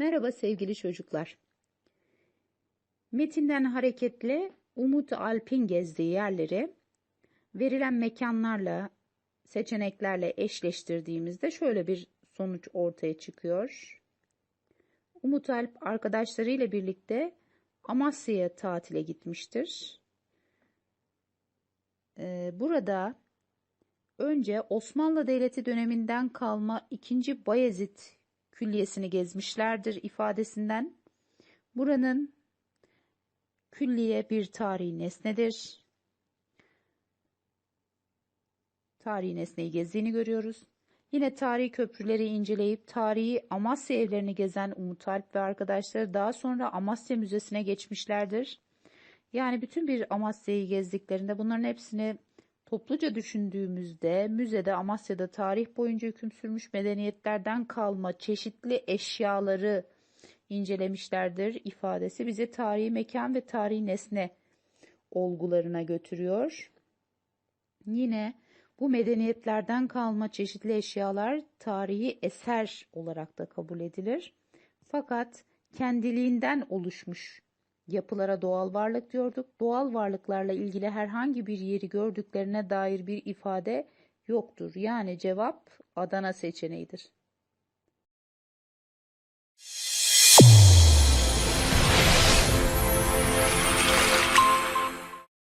Merhaba sevgili çocuklar. Metinden hareketle Umut Alp'in gezdiği yerleri verilen mekanlarla, seçeneklerle eşleştirdiğimizde şöyle bir sonuç ortaya çıkıyor. Umut Alp arkadaşlarıyla birlikte Amasya'ya tatile gitmiştir. Ee, burada önce Osmanlı Devleti döneminden kalma 2. Bayezid Külliyesini gezmişlerdir ifadesinden. Buranın külliye bir tarihi nesnedir. Tarihi nesneyi gezdiğini görüyoruz. Yine tarihi köprüleri inceleyip tarihi Amasya evlerini gezen Umut Alp ve arkadaşları daha sonra Amasya Müzesi'ne geçmişlerdir. Yani bütün bir Amasya'yı gezdiklerinde bunların hepsini topluca düşündüğümüzde müzede Amasya'da tarih boyunca hüküm sürmüş medeniyetlerden kalma çeşitli eşyaları incelemişlerdir ifadesi bizi tarihi mekan ve tarihi nesne olgularına götürüyor. Yine bu medeniyetlerden kalma çeşitli eşyalar tarihi eser olarak da kabul edilir. Fakat kendiliğinden oluşmuş yapılara doğal varlık diyorduk. Doğal varlıklarla ilgili herhangi bir yeri gördüklerine dair bir ifade yoktur. Yani cevap Adana seçeneğidir.